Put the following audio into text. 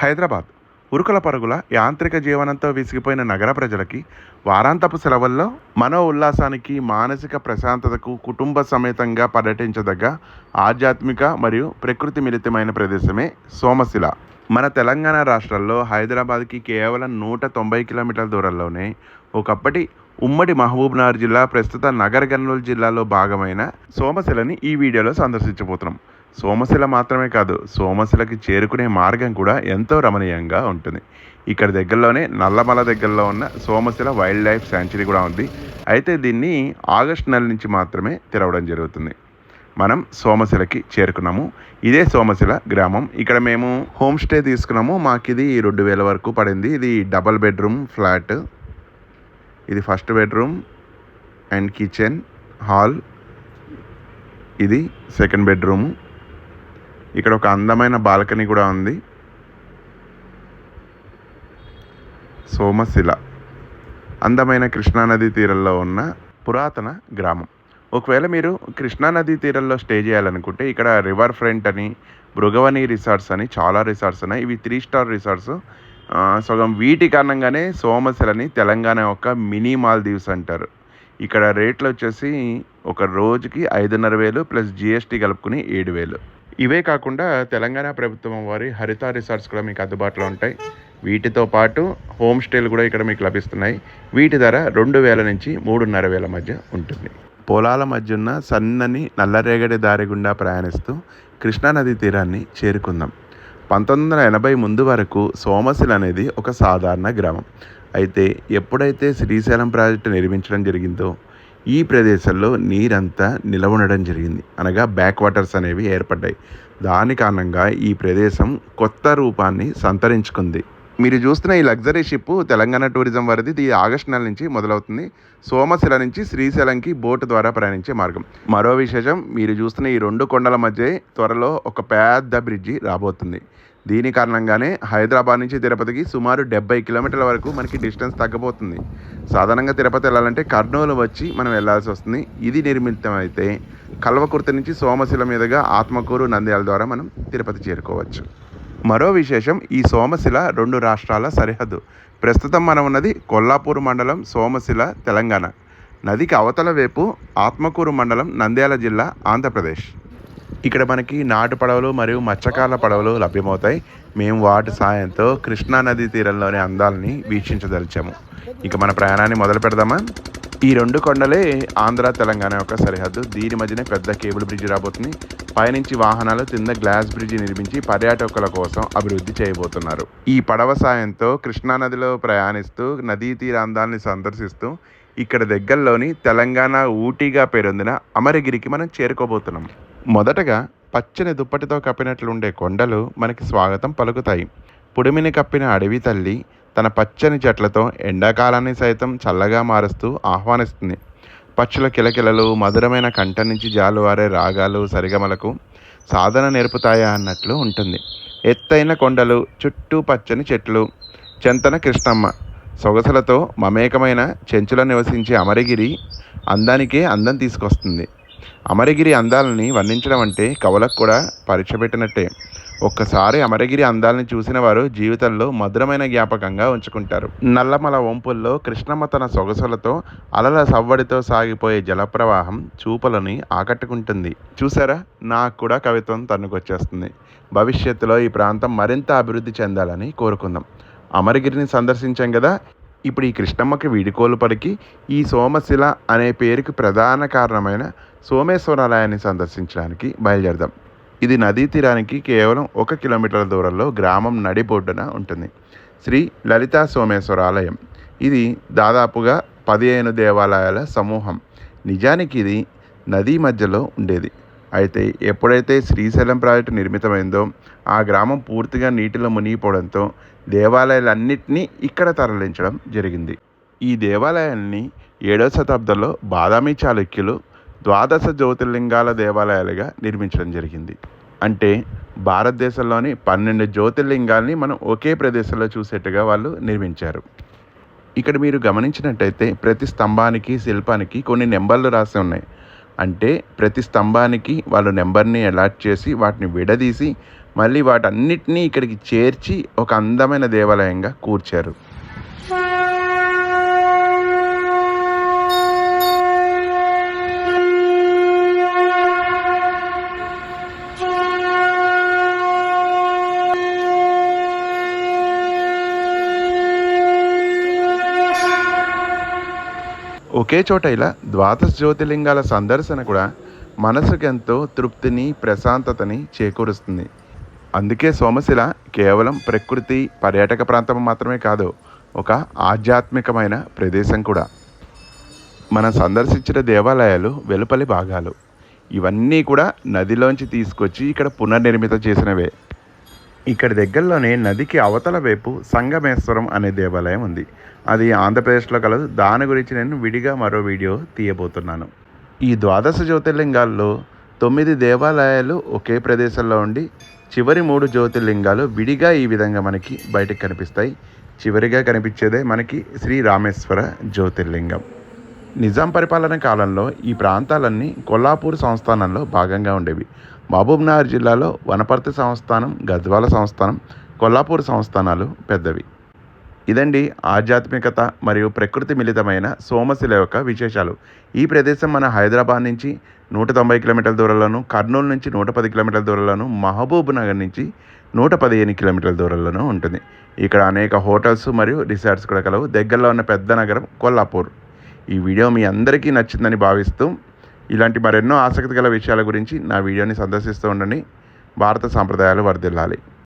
హైదరాబాద్. ఉరుకుల పరుగుల యాంత్రిక జీవనంతో విసిగిపోయిన నగర ప్రజలకి వారాంతపు సెలవుల్లో మనో ఉల్లాసానికి మానసిక ప్రశాంతతకు కుటుంబ సమేతంగా పర్యటించదగ్గ ఆధ్యాత్మిక మరియు ప్రకృతి మిలితమైన ప్రదేశమే సోమశిల. మన తెలంగాణ రాష్ట్రంలో హైదరాబాద్కి కేవలం నూట తొంభై కిలోమీటర్ల దూరంలోనే ఒకప్పటి ఉమ్మడి మహబూబ్నగర్ జిల్లా ప్రస్తుత నగర్ కర్నూలు జిల్లాలో భాగమైన సోమశిలని ఈ వీడియోలో సందర్శించబోతున్నాం. సోమశిల మాత్రమే కాదు సోమశిలకి చేరుకునే మార్గం కూడా ఎంతో రమణీయంగా ఉంటుంది. ఇక్కడ దగ్గరలోనే నల్లమల దగ్గరలో ఉన్న సోమశిల వైల్డ్ లైఫ్ శాంచురీ కూడా ఉంది. అయితే దీన్ని ఆగస్ట్ నెల నుంచి మాత్రమే తెరవడం జరుగుతుంది. మనం సోమశిలకి చేరుకున్నాము. ఇదే సోమశిల గ్రామం. ఇక్కడ మేము హోమ్ స్టే తీసుకున్నాము. మాకు ఇది రెండు వేల వరకు పడింది. ఇది డబల్ బెడ్రూమ్ ఫ్లాట్. ఇది first bedroom and kitchen hall. ఇది సెకండ్ బెడ్రూము. ఇక్కడ ఒక అందమైన బాల్కనీ కూడా ఉంది. సోమశిల. అందమైన కృష్ణానది తీరంలో ఉన్న పురాతన గ్రామం. ఒకవేళ మీరు కృష్ణానది తీరంలో స్టే చేయాలనుకుంటే ఇక్కడ రివర్ ఫ్రంట్ అని మృగవని రిసార్ట్స్ అని చాలా రిసార్ట్స్ ఉన్నాయి. ఇవి త్రీ స్టార్ రిసార్ట్స్. సగం వీటి కారణంగానే సోమశిలని తెలంగాణ యొక్క మినీ మాల్దీవ్స్ అంటారు. ఇక్కడ రేట్లు వచ్చేసి ఒక రోజుకి ఐదున్నర వేలు ప్లస్ జిఎస్టీ కలుపుకుని ఏడు వేలు. ఇవే కాకుండా తెలంగాణ ప్రభుత్వం వారి హరిత రిసార్ట్స్ కూడా మీకు అందుబాటులో ఉంటాయి. వీటితో పాటు హోమ్ స్టేలు కూడా ఇక్కడ మీకు లభిస్తున్నాయి. వీటి ధర రెండు వేల నుంచి మూడున్నర వేల మధ్య ఉంటుంది. పొలాల మధ్య ఉన్న సన్నని నల్లరేగడి దారి గుండా ప్రయాణిస్తూ కృష్ణానది తీరాన్ని చేరుకుందాం. పంతొమ్మిది వందల ఎనభై ముందు వరకు సోమశిల అనేది ఒక సాధారణ గ్రామం. అయితే ఎప్పుడైతే శ్రీశైలం ప్రాజెక్టు నిర్మించడం జరిగిందో ఈ ప్రదేశంలో నీరంతా నిలవనడం జరిగింది. అనగా బ్యాక్ వాటర్స్ అనేవి ఏర్పడ్డాయి. దాని కారణంగా ఈ ప్రదేశం కొత్త రూపాన్ని సంతరించుకుంది. మీరు చూస్తున్న ఈ లగ్జరీ షిప్ తెలంగాణ టూరిజం వారిది. ఇది ఆగస్టు నెల నుంచి మొదలవుతుంది. సోమశిల నుంచి శ్రీశైలంకి బోటు ద్వారా ప్రయాణించే మార్గం. మరో విశేషం మీరు చూస్తున్న ఈ రెండు కొండల మధ్య త్వరలో ఒక పెద్ద బ్రిడ్జి రాబోతుంది. దీని కారణంగానే హైదరాబాద్ నుంచి తిరుపతికి సుమారు డెబ్బై కిలోమీటర్ల వరకు మనకి డిస్టెన్స్ తగ్గబోతుంది. సాధారణంగా తిరుపతి వెళ్ళాలంటే కర్నూలు వచ్చి మనం వెళ్ళాల్సి వస్తుంది. ఇది నిర్మితమైతే కల్వకుర్తి నుంచి సోమశిల మీదుగా ఆత్మకూరు నంద్యాల ద్వారా మనం తిరుపతి చేరుకోవచ్చు. మరో విశేషం ఈ సోమశిల రెండు రాష్ట్రాల సరిహద్దు. ప్రస్తుతం మనం ఉన్నది కొల్లాపూర్ మండలం సోమశిల తెలంగాణ. నదికి అవతల వైపు ఆత్మకూరు మండలం నంద్యాల జిల్లా ఆంధ్రప్రదేశ్. ఇక్కడ మనకి నాటు పడవలు మరియు మత్స్యకాల పడవలు లభ్యమవుతాయి. మేము వాటి సాయంతో కృష్ణా నదీ తీరంలోని అందాలని వీక్షించదలిచాము. ఇక మన ప్రయాణాన్ని మొదలు పెడదామా? ఈ రెండు కొండలే ఆంధ్ర తెలంగాణ యొక్క సరిహద్దు. దీని మధ్యనే పెద్ద కేబుల్ బ్రిడ్జ్ రాబోతుంది. పైనుంచి వాహనాలు కింద గ్లాస్ బ్రిడ్జి నిర్మించి పర్యాటకుల కోసం అభివృద్ధి చేయబోతున్నారు. ఈ పడవ సాయంతో కృష్ణా నదిలో ప్రయాణిస్తూ నదీ తీర సందర్శిస్తూ ఇక్కడ దగ్గరలోని తెలంగాణ ఊటీగా పేరొందిన అమరగిరికి మనం చేరుకోబోతున్నాం. మొదటగా పచ్చని దుప్పటితో కప్పినట్లుండే కొండలు మనకి స్వాగతం పలుకుతాయి. పుడిమిని కప్పిన అడవి తల్లి తన పచ్చని చెట్లతో ఎండాకాలాన్ని సైతం చల్లగా మారుస్తూ ఆహ్వానిస్తుంది. పక్షుల కిలకిలలు మధురమైన కంఠ నుంచి జాలువారే రాగాలు సరిగమలకు సాధన నేర్పుతాయా అన్నట్లు ఉంటుంది. ఎత్తైన కొండలు చుట్టూ పచ్చని చెట్లు. చెంతన కృష్ణమ్మ. సొగసులతో మమేకమైన చెంచుల నివసించే అమరగిరి అందానికే అందం తీసుకొస్తుంది. అమరగిరి అందాలని వర్ణించడం అంటే కవులకు కూడా పరీక్ష పెట్టినట్టే. ఒక్కసారి అమరగిరి అందాలని చూసిన వారు జీవితంలో మధురమైన జ్ఞాపకంగా ఉంచుకుంటారు. నల్లమల వంపుల్లో కృష్ణమ్మ తన సొగసులతో అలల సవ్వడితో సాగిపోయే జలప్రవాహం చూపులని ఆకట్టుకుంటుంది. చూసారా? నాకు కూడా కవిత్వం తన్నుకొచ్చేస్తుంది. భవిష్యత్తులో ఈ ప్రాంతం మరింత అభివృద్ధి చెందాలని కోరుకుందాం. అమరగిరిని సందర్శించాం కదా? ఇప్పుడు ఈ కృష్ణమ్మకి వీడుకోలు పడికి ఈ సోమశిల అనే పేరుకి ప్రధాన కారణమైన సోమేశ్వరాలయాన్ని సందర్శించడానికి బయలుదేరదాం. ఇది నదీ తీరానికి కేవలం ఒక కిలోమీటర్ల దూరంలో గ్రామం నడిబొడ్డున ఉంటుంది. శ్రీ లలితా సోమేశ్వర ఆలయం. ఇది దాదాపుగా పదిహేను దేవాలయాల సమూహం. నిజానికి ఇది నదీ మధ్యలో ఉండేది. అయితే ఎప్పుడైతే శ్రీశైలం ప్రాజెక్టు నిర్మితమైందో ఆ గ్రామం పూర్తిగా నీటిలో మునిగిపోవడంతో దేవాలయాలన్నింటినీ ఇక్కడ తరలించడం జరిగింది. ఈ దేవాలయాన్ని ఏడవ శతాబ్దంలో బాదామి చాళుక్యులు ద్వాదశ జ్యోతిర్లింగాల దేవాలయాలుగా నిర్మించడం జరిగింది. అంటే భారతదేశంలోని పన్నెండు జ్యోతిర్లింగాల్ని మనం ఒకే ప్రదేశంలో చూసేట్టుగా వాళ్ళు నిర్మించారు. ఇక్కడ మీరు గమనించినట్టయితే ప్రతి స్తంభానికి శిల్పానికి కొన్ని నెంబర్లు రాసి ఉన్నాయి. అంటే ప్రతి స్తంభానికి వాళ్ళు నెంబర్ని అలాట్ చేసి వాటిని విడదీసి మళ్ళీ వాటన్నిటినీ ఇక్కడికి చేర్చి ఒక అందమైన దేవాలయంగా కూర్చారు. ఒకే చోట ఇలా ద్వాదశ జ్యోతిర్లింగాల సందర్శన కూడా మనసుకు ఎంతో తృప్తిని ప్రశాంతతని చేకూరుస్తుంది. అందుకే సోమశిల కేవలం ప్రకృతి పర్యాటక ప్రాంతం మాత్రమే కాదు ఒక ఆధ్యాత్మికమైన ప్రదేశం కూడా. మనం సందర్శించిన దేవాలయాలు వెలుపలి భాగాలు ఇవన్నీ కూడా నదిలోంచి తీసుకొచ్చి ఇక్కడ పునర్నిర్మితం చేసినవే. ఇక్కడ దగ్గరలోనే నదికి అవతల వైపు సంగమేశ్వరం అనే దేవాలయం ఉంది. అది ఆంధ్రప్రదేశ్లో కలదు. దాని గురించి నేను విడిగా మరో వీడియో తీయబోతున్నాను. ఈ ద్వాదశ జ్యోతిర్లింగాల్లో తొమ్మిది దేవాలయాలు ఒకే ప్రదేశంలో ఉండి చివరి మూడు జ్యోతిర్లింగాలు విడిగా ఈ విధంగా మనకి బయటకు కనిపిస్తాయి. చివరిగా కనిపించేదే మనకి శ్రీ రామేశ్వర జ్యోతిర్లింగం. నిజాం పరిపాలన కాలంలో ఈ ప్రాంతాలన్నీ కొల్లాపూర్ సంస్థానంలో భాగంగా ఉండేవి. మహబూబ్నగర్ జిల్లాలో వనపర్తి సంస్థానం గద్వాల సంస్థానం కొల్లాపూర్ సంస్థానాలు పెద్దవి. ఇదండి ఆధ్యాత్మికత మరియు ప్రకృతి మిళితమైన సోమశిల యొక్క విశేషాలు. ఈ ప్రదేశం మన హైదరాబాద్ నుంచి నూట తొంభై కిలోమీటర్ల దూరంలోను కర్నూలు నుంచి నూట పది కిలోమీటర్ల దూరంలోను మహబూబ్ నగర్ నుంచి నూట పదిహేను కిలోమీటర్ల దూరంలోనూ ఉంటుంది. ఇక్కడ అనేక హోటల్స్ మరియు రిసార్ట్స్ కూడా కలవు. దగ్గరలో ఉన్న పెద్ద నగరం కొల్లాపూర్. ఈ వీడియో మీ అందరికీ నచ్చిందని భావిస్తూ ఇలాంటి మరెన్నో ఆసక్తి గల విషయాల గురించి నా వీడియోని సందర్శిస్తూ ఉండండి. భారత సాంప్రదాయాలు వర్ధిల్లాలి.